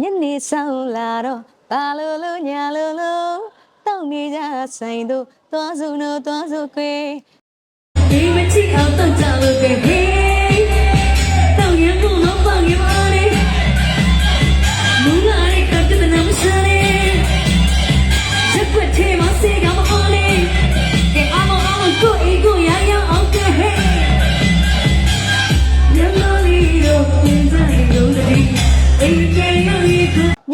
ညနေဆောင်လာတော့ဘာလို့လို့ညာလို့လို့တောင်းနေကြဆိုင်တို့သွားစုလို့သွားစုခွေဒီမချစ်အောင်တော့ကြလို့ပဲ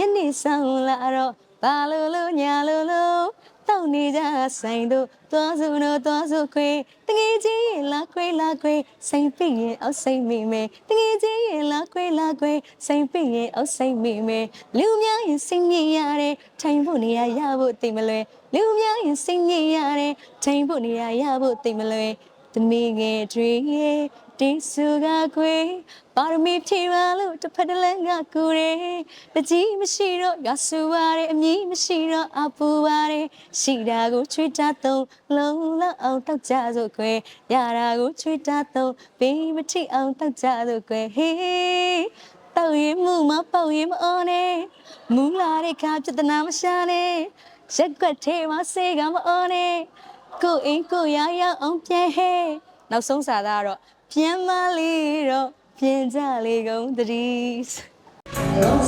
ညနေဆောင်လာတော့ဘာလို့လို့ညာလို့လို့တောင်းနေကြဆိုင်တို့သွားစုလို့သွားစုခွေတငယ်ချင်းရင်လာခွေလာခွေစိန်ပိရင်အောက်စိတ်မိမယ်တငယ်ချင်းရင်လာခွေလာခွေစိန်ပိရင်အောက်စိတ်မိမယ်လူများရင်စိတ်ညစ်ရတယ်ထိုင်ဖို့နေရရဖို့တိတ်မလွယ်လူများရင်စိတ်ညစ်ရတယ်ထိုင်ဖို့နေရရဖို့တိတ်မလွယ် သမီးငယ်တွေရဲ့ဒီစုကခွေပါရမီဖြည့်ပါလို့တစ်ဖက်တစ်လမ်းကကူတယ်တကြီးမရှိတော့ရဆူပါတယ်အမည်မရှိတော့အပူပါတယ်ရှိတာကိုချွေတာသုံးလုံးလောက်အောင်တောက်ကြစို့ခွေရတာကိုချွေတာသုံးဘေးမထိအောင်တောက်ကြစို့ခွေဟေးတောက်ရင်မှုမပေါက်ရင်မအော်နဲ့မူလာတဲ့ခါပြဿနာမရှာနဲ့ရက်ွက်သေးမစေကမအော်နဲ့ ကိုအိမ်ကိုရရအောင်ပြန်ဟဲ့နောက်ဆုံးစာသားကတော့ပြန်မလေးတော့ပြန်ကြလေကုန်တည်း Don't